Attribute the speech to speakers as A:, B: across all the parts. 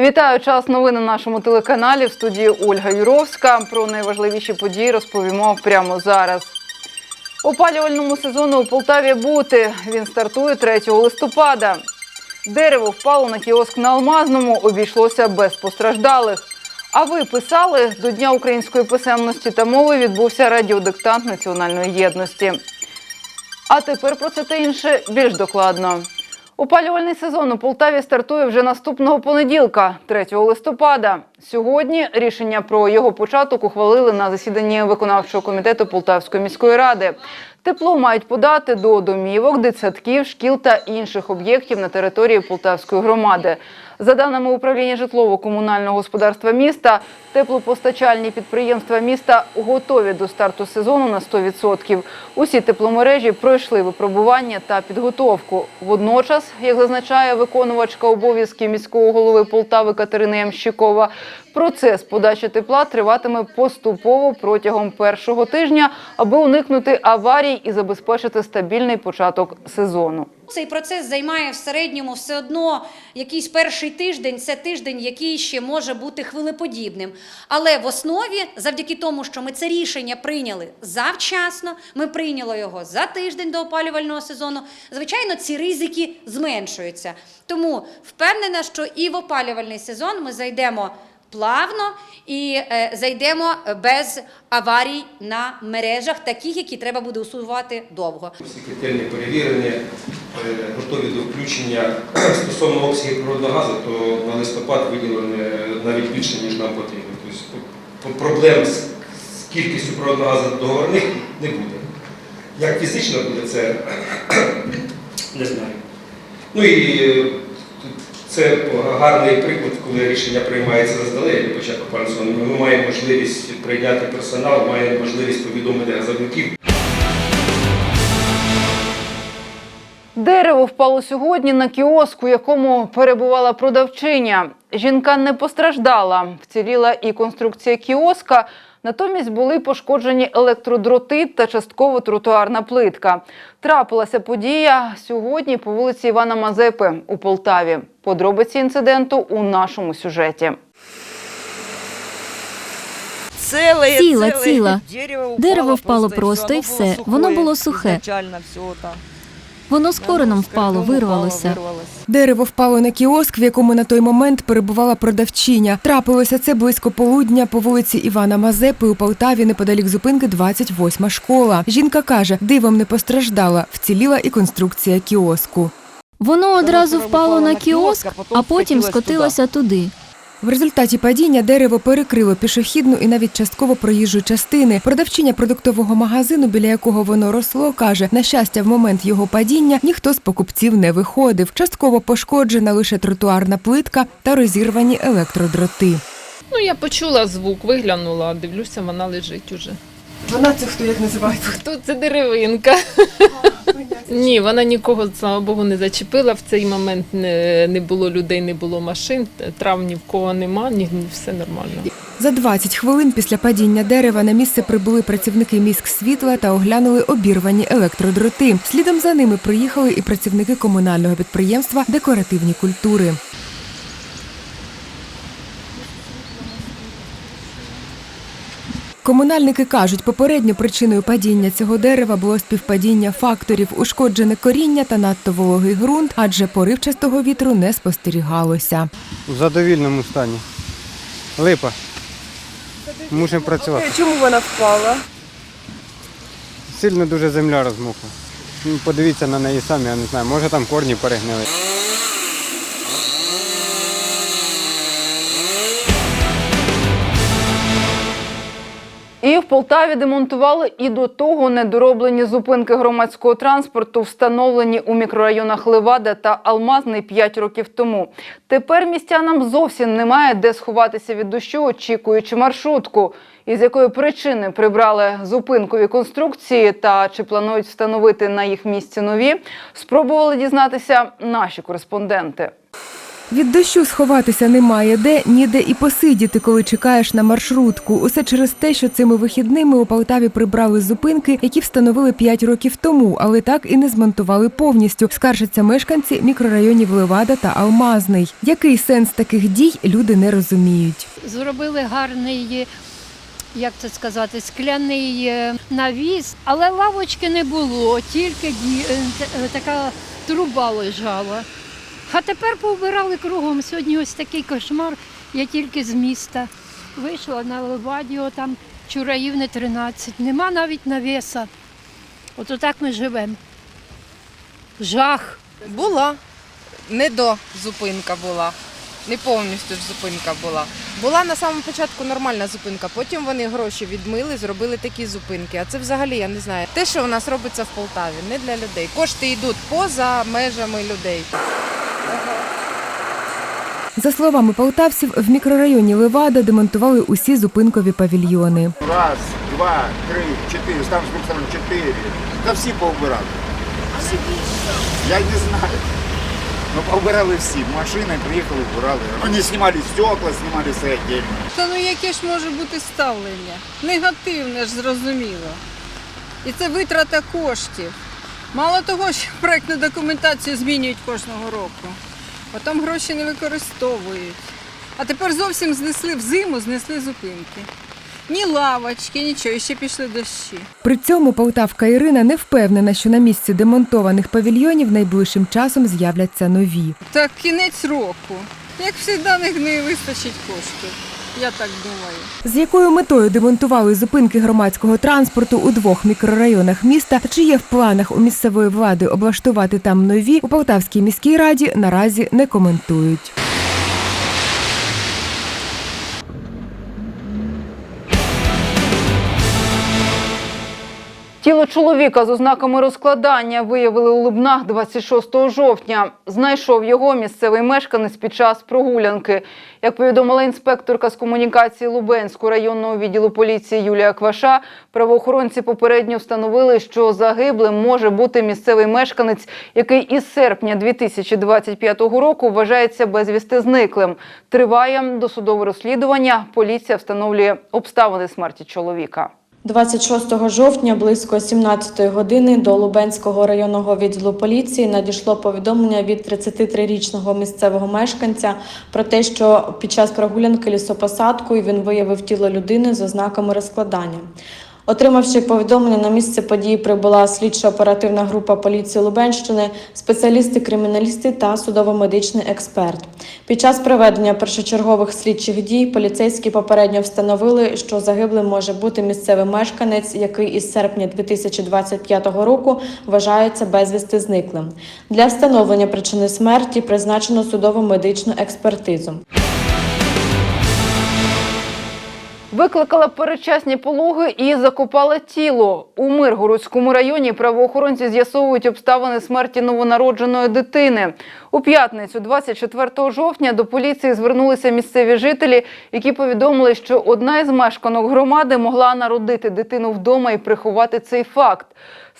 A: Вітаю час новин на нашому телеканалі в студії Ольга Юровська. Про найважливіші події розповімо прямо зараз. Опалювальному сезону у Полтаві бути. Він стартує 3 листопада. Дерево впало на кіоск на Алмазному, обійшлося без постраждалих. А ви писали до Дня української писемності та мови відбувся радіодиктант національної єдності. А тепер про це та інше більш докладно. Опалювальний сезон у Полтаві стартує вже наступного понеділка, 3 листопада. Сьогодні рішення про його початок ухвалили на засіданні виконавчого комітету Полтавської міської ради. Тепло мають подати до домівок, дитсадків, шкіл та інших об'єктів на території Полтавської громади. За даними управління житлово-комунального господарства міста, теплопостачальні підприємства міста готові до старту сезону на 100%. Усі тепломережі пройшли випробування та підготовку. Водночас, як зазначає виконувачка обов'язків міського голови Полтави Катерина Ямщикова, процес подачі тепла триватиме поступово протягом першого тижня, аби уникнути аварій і забезпечити стабільний початок сезону.
B: Цей процес займає в середньому все одно якийсь перший тиждень. Це тиждень, який ще може бути хвилеподібним. Але в основі, завдяки тому, що ми це рішення прийняли завчасно, ми прийняли його за тиждень до опалювального сезону. Звичайно, ці ризики зменшуються. Тому впевнена, що і в опалювальний сезон ми зайдемо плавно і е, зайдемо без аварій на мережах, таких, які треба буде усувати довго.
C: Всі е, готові до включення. Стосовно обсягів природного газу, то на листопад виділено навіть більше, ніж нам потрібно. Тобто проблем з кількістю природного газу договорних не буде. Як фізично буде це, не знаю. Ну і е, це гарний приклад, коли рішення приймається заздалегідь початку пансону. Ми маємо можливість прийняти персонал, маємо можливість повідомити газовиків.
A: Дерево впало сьогодні на кіоск, у якому перебувала продавчиня. Жінка не постраждала. Вціліла і конструкція кіоска. Натомість були пошкоджені електродроти та частково тротуарна плитка. Трапилася подія сьогодні по вулиці Івана Мазепи у Полтаві. Подробиці інциденту у нашому сюжеті.
D: Ціла, ціла.
E: Дерево,
D: Дерево впало
E: просто,
D: і
E: воно
D: все.
E: було
D: Воно було сухе. Воно з кореном впало, вирвалося.
F: Дерево впало на кіоск, в якому на той момент перебувала продавчиня. Трапилося це близько полудня по вулиці Івана Мазепи у Полтаві неподалік зупинки 28 школа. Жінка каже, дивом не постраждала, вціліла і конструкція кіоску.
D: Воно одразу впало на кіоск,
E: а потім
D: скотилося туди.
F: В результаті падіння дерево перекрило пішохідну і навіть частково проїжджу частини. Продавчиня продуктового магазину, біля якого воно росло, каже, на щастя, в момент його падіння ніхто з покупців не виходив. Частково пошкоджена лише тротуарна плитка та розірвані електродроти.
G: Ну, я почула звук, виглянула, дивлюся, вона лежить уже.
F: Вона це хто як називається?
G: Хто це деревинка? Ні, вона нікого, слава Богу, не зачепила. В цей момент не, не було людей, не було машин, трав ні в кого нема, ні, все нормально.
F: За 20 хвилин після падіння дерева на місце прибули працівники міськ світла та оглянули обірвані електродроти. Слідом за ними приїхали і працівники комунального підприємства Декоративні культури. Комунальники кажуть, попередньо причиною падіння цього дерева було співпадіння факторів, ушкоджене коріння та надто вологий ґрунт, адже поривчастого вітру не спостерігалося.
H: У задовільному стані. Липа. Мусимо працювати.
F: Чому вона впала?
H: Сильно дуже земля розмокла. Подивіться на неї самі, я не знаю, може там корні перегнили.
A: І в Полтаві демонтували і до того недороблені зупинки громадського транспорту, встановлені у мікрорайонах Левада та Алмазний 5 років тому. Тепер містянам зовсім немає де сховатися від дощу, очікуючи маршрутку. Із якої причини прибрали зупинкові конструкції та чи планують встановити на їх місці нові, спробували дізнатися наші кореспонденти.
F: Від дощу сховатися немає де, ніде і посидіти, коли чекаєш на маршрутку. Усе через те, що цими вихідними у Полтаві прибрали зупинки, які встановили 5 років тому, але так і не змонтували повністю. Скаржаться мешканці мікрорайонів Левада та Алмазний. Який сенс таких дій люди не розуміють.
I: зробили гарний, як це сказати, скляний е, навіс, але лавочки не було, тільки е, е, така труба лежала. А тепер повбирали кругом. Сьогодні ось такий кошмар. Я тільки з міста вийшла на Левадіо, там Чураївни 13. Нема навіть навіса. От отак ми живемо. Жах.
J: Була. Не до зупинка була. Не повністю ж зупинка була. Була на самому початку нормальна зупинка, потім вони гроші відмили, зробили такі зупинки. А це взагалі я не знаю. Те, що у нас робиться в Полтаві, не для людей. Кошти йдуть поза межами людей.
F: За словами полтавців, в мікрорайоні Левада демонтували усі зупинкові павільйони.
K: Раз, два, три, чотири. Там з двох чотири. Та всі поубирали. Всі. Я не знаю. Ну, поубирали всі. Машини приїхали, вбирали. Вони знімали стекла, знімали все отдельно.
E: Та ну яке ж може бути ставлення? Негативне ж зрозуміло. І це витрата коштів. Мало того, що проектну документацію змінюють кожного року. Потім гроші не використовують. А тепер зовсім знесли в зиму, знесли зупинки. Ні лавочки, нічого, і ще пішли дощі.
F: При цьому полтавка Ірина не впевнена, що на місці демонтованих павільйонів найближчим часом з'являться нові.
E: Так кінець року. Як завжди, не вистачить коштів. Я так думаю.
F: З якою метою демонтували зупинки громадського транспорту у двох мікрорайонах міста та чи є в планах у місцевої влади облаштувати там нові у Полтавській міській раді наразі не коментують.
A: Чоловіка з ознаками розкладання виявили у Лубнах 26 жовтня. Знайшов його місцевий мешканець під час прогулянки. Як повідомила інспекторка з комунікації Лубенського районного відділу поліції Юлія Кваша, правоохоронці попередньо встановили, що загиблим може бути місцевий мешканець, який із серпня 2025 року вважається безвісти зниклим. Триває досудове розслідування. Поліція встановлює обставини смерті чоловіка.
L: 26 жовтня близько 17 години до Лубенського районного відділу поліції надійшло повідомлення від 33-річного місцевого мешканця про те, що під час прогулянки лісопосадкою він виявив тіло людини з ознаками розкладання. Отримавши повідомлення на місце події, прибула слідчо-оперативна група поліції Лубенщини, спеціалісти, криміналісти та судово-медичний експерт. Під час проведення першочергових слідчих дій поліцейські попередньо встановили, що загиблим може бути місцевий мешканець, який із серпня 2025 року вважається безвісти зниклим. Для встановлення причини смерті призначено судово-медичну експертизу.
A: Викликала передчасні пологи і закопала тіло. У Миргородському районі правоохоронці з'ясовують обставини смерті новонародженої дитини. У п'ятницю, 24 жовтня, до поліції звернулися місцеві жителі, які повідомили, що одна із мешканок громади могла народити дитину вдома і приховати цей факт.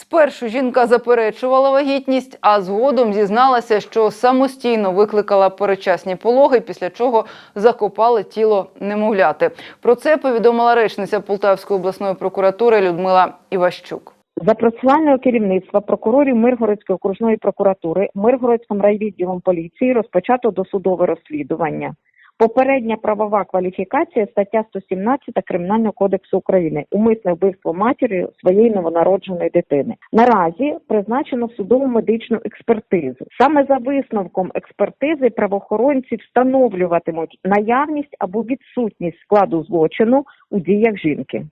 A: Спершу жінка заперечувала вагітність, а згодом зізналася, що самостійно викликала передчасні пологи, після чого закопали тіло немовляти. Про це повідомила речниця Полтавської обласної прокуратури Людмила Іващук.
M: За процесуального керівництва прокурорів Миргородської окружної прокуратури Миргородським райвідділом поліції розпочато досудове розслідування. Попередня правова кваліфікація стаття 117 Кримінального кодексу України умисне вбивство матір'ю своєї новонародженої дитини. Наразі призначено судову медичну експертизу. Саме за висновком експертизи правоохоронці встановлюватимуть наявність або відсутність складу злочину у діях жінки.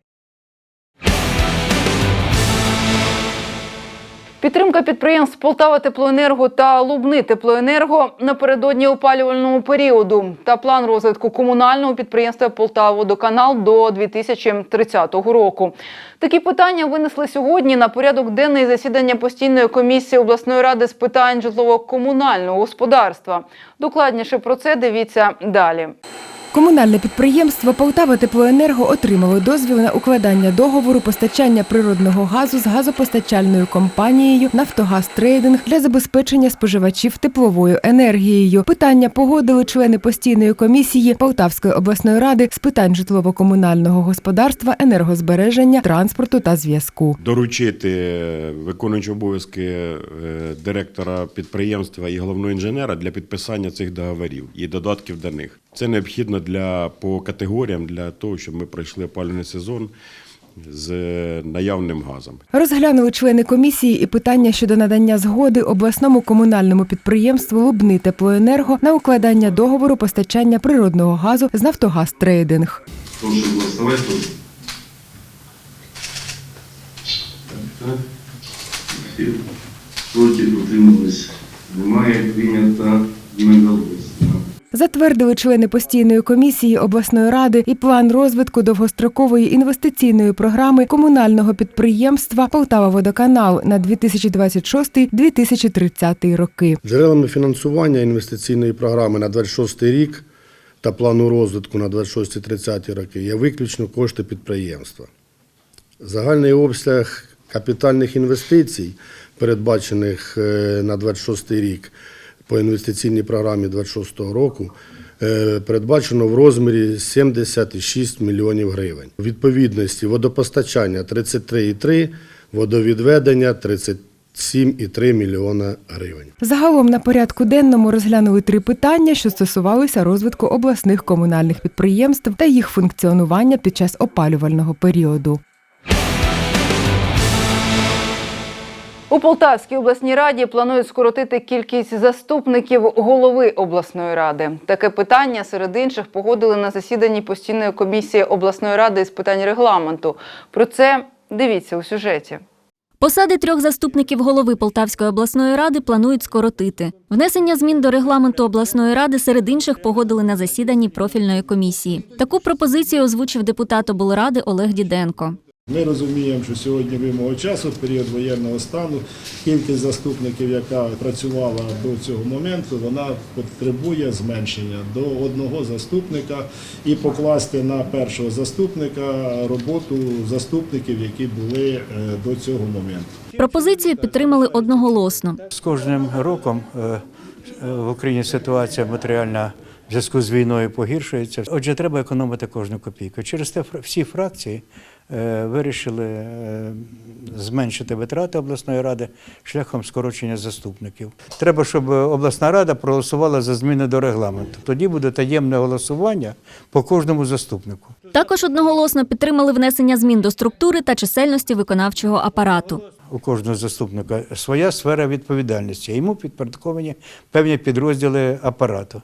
A: Підтримка підприємств Полтава Теплоенерго та Лубни Теплоенерго напередодні опалювального періоду та план розвитку комунального підприємства Полтаводоканал до 2030 року. Такі питання винесли сьогодні на порядок денний засідання постійної комісії обласної ради з питань житлово-комунального господарства. Докладніше про це дивіться далі.
F: Комунальне підприємство Полтава Теплоенерго отримало дозвіл на укладання договору постачання природного газу з газопостачальною компанією Нафтогаз Трейдинг для забезпечення споживачів тепловою енергією. Питання погодили члени постійної комісії Полтавської обласної ради з питань житлово-комунального господарства, енергозбереження, транспорту та зв'язку.
N: доручити е, виконуючи обов'язки е, директора підприємства і головного інженера для підписання цих договорів і додатків до них. Це необхідно для по категоріям для того, щоб ми пройшли опалювальний сезон з е, наявним газом.
F: Розглянули члени комісії і питання щодо надання згоди обласному комунальному підприємству Лубни Теплоенерго на укладання договору постачання природного газу з Нафтогаз Трейдинг.
N: Прошу голосувати.
O: Проти утримались. Немає прийнято одноголосно.
F: Затвердили члени постійної комісії обласної ради і план розвитку довгострокової інвестиційної програми комунального підприємства Полтава Водоканал на 2026-2030 роки.
P: Джерелами фінансування інвестиційної програми на 26 рік та плану розвитку на 26-30 роки є виключно кошти підприємства. Загальний обсяг капітальних інвестицій, передбачених е, на 26 рік по інвестиційній програмі 26 року, е, передбачено в розмірі 76 мільйонів гривень. Відповідності водопостачання 33,3, водовідведення 37,3 мільйона гривень.
F: Загалом на порядку денному розглянули три питання, що стосувалися розвитку обласних комунальних підприємств та їх функціонування під час опалювального періоду.
A: У Полтавській обласній раді планують скоротити кількість заступників голови обласної ради. Таке питання серед інших погодили на засіданні постійної комісії обласної ради з питань регламенту. Про це дивіться у сюжеті.
D: Посади трьох заступників голови Полтавської обласної ради планують скоротити. Внесення змін до регламенту обласної ради серед інших погодили на засіданні профільної комісії. Таку пропозицію озвучив депутат облради Олег Діденко.
Q: Ми розуміємо, що сьогодні вимога часу, в період воєнного стану, кількість заступників, яка працювала до цього моменту, вона потребує зменшення до одного заступника і покласти на першого заступника роботу заступників, які були е, до цього моменту.
D: Пропозицію підтримали одноголосно.
R: З кожним роком е, е, в Україні ситуація матеріальна в зв'язку з війною погіршується. Отже, треба економити кожну копійку. Через те фра- всі фракції вирішили е, зменшити витрати обласної ради шляхом скорочення заступників. Треба, щоб обласна рада проголосувала за зміни до регламенту. Тоді буде таємне голосування по кожному заступнику.
D: Також одноголосно підтримали внесення змін до структури та чисельності виконавчого апарату.
R: У кожного заступника своя сфера відповідальності. Йому підпорядковані певні підрозділи апарату.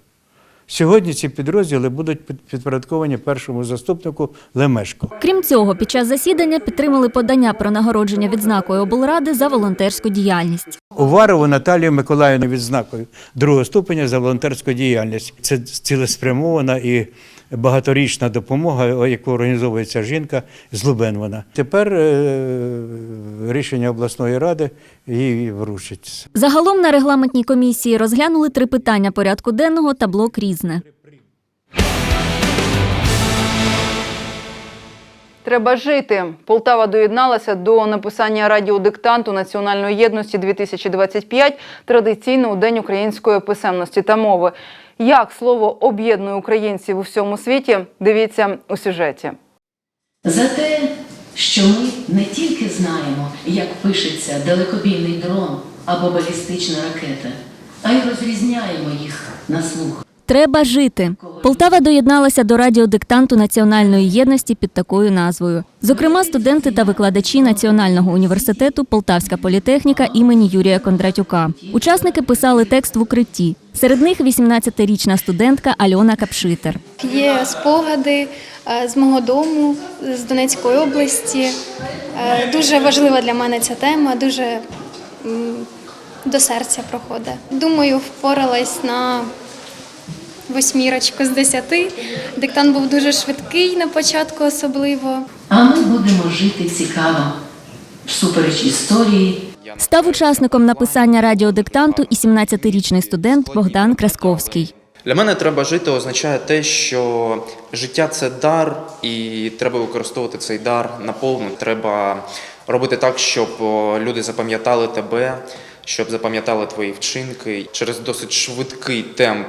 R: Сьогодні ці підрозділи будуть під- підпорядковані першому заступнику Лемешко.
D: Крім цього, під час засідання підтримали подання про нагородження відзнакою облради за волонтерську діяльність.
R: Уварову Наталію Миколаївну відзнакою другого ступеня за волонтерську діяльність. Це цілеспрямована і багаторічна допомога, яку організовує ця жінка з Лубен. Тепер е, рішення обласної ради їй вручить.
D: Загалом на регламентній комісії розглянули три питання порядку денного та блок різне.
A: Треба жити. Полтава доєдналася до написання радіодиктанту національної єдності 2025 традиційно у День української писемності та мови. Як слово об'єднує українців у всьому світі? Дивіться у сюжеті.
S: За те, що ми не тільки знаємо, як пишеться далекобійний дрон або балістична ракета, а й розрізняємо їх на слух.
D: Треба жити. Полтава доєдналася до радіодиктанту національної єдності під такою назвою. Зокрема, студенти та викладачі Національного університету Полтавська політехніка імені Юрія Кондратюка. Учасники писали текст в укритті. Серед них 18-річна студентка Альона Капшитер.
T: Є спогади е, з мого дому, з Донецької області. Е, Дуже важлива для мене ця тема, дуже до серця проходить. Думаю, впоралась на восьмірочку з десяти. Диктант був дуже швидкий на початку, особливо.
S: А ми будемо жити цікаво, всупереч історії.
D: Став учасником написання радіодиктанту і 17-річний студент Богдан Красковський.
U: Для мене треба жити означає те, що життя це дар, і треба використовувати цей дар наповну. Треба робити так, щоб люди запам'ятали тебе, щоб запам'ятали твої вчинки. Через досить швидкий темп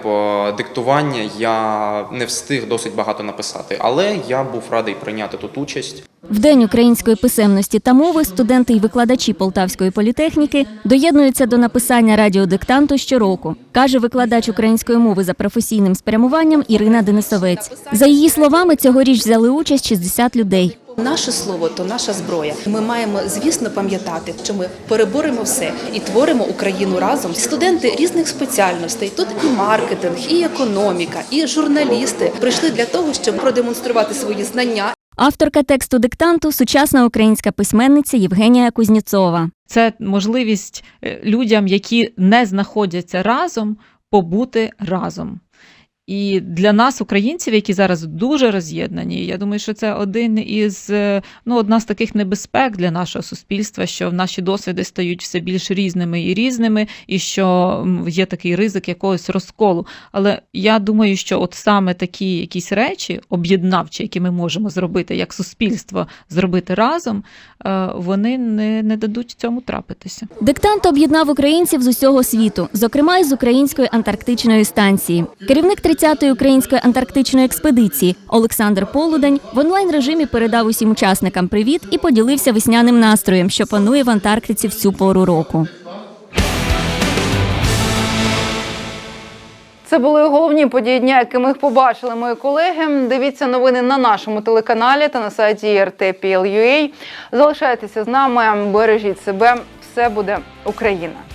U: диктування я не встиг досить багато написати, але я був радий прийняти тут участь.
D: В День української писемності та мови студенти і викладачі Полтавської політехніки доєднуються до написання радіодиктанту щороку, каже викладач української мови за професійним спрямуванням Ірина Денисовець. За її словами, цьогоріч взяли участь 60 людей.
V: Наше слово то наша зброя. Ми маємо, звісно, пам'ятати, що ми переборемо все і творимо Україну разом. Студенти різних спеціальностей. Тут і маркетинг, і економіка, і журналісти прийшли для того, щоб продемонструвати свої знання
D: Авторка тексту диктанту сучасна українська письменниця Євгенія Кузніцова.
W: Це можливість е, людям, які не знаходяться разом, побути разом. І для нас, українців, які зараз дуже роз'єднані, я думаю, що це один із е, ну, одна з таких небезпек для нашого суспільства, що наші досвіди стають все більш різними і різними, і що є такий ризик якогось розколу. Але я думаю, що от саме такі якісь речі, об'єднавчі, які ми можемо зробити як суспільство, зробити разом, е, вони не, не дадуть цьому трапитися.
D: Диктант об'єднав українців з усього світу, зокрема й з української антарктичної станції. Керівник 30-ї української антарктичної експедиції Олександр Полудень в онлайн режимі передав усім учасникам привіт і поділився весняним настроєм, що панує в Антарктиці в цю пору року.
A: Це були головні події дня, які ми побачили мої колеги. Дивіться новини на нашому телеканалі та на сайті RTPL.ua. Залишайтеся з нами, бережіть себе. Все буде Україна.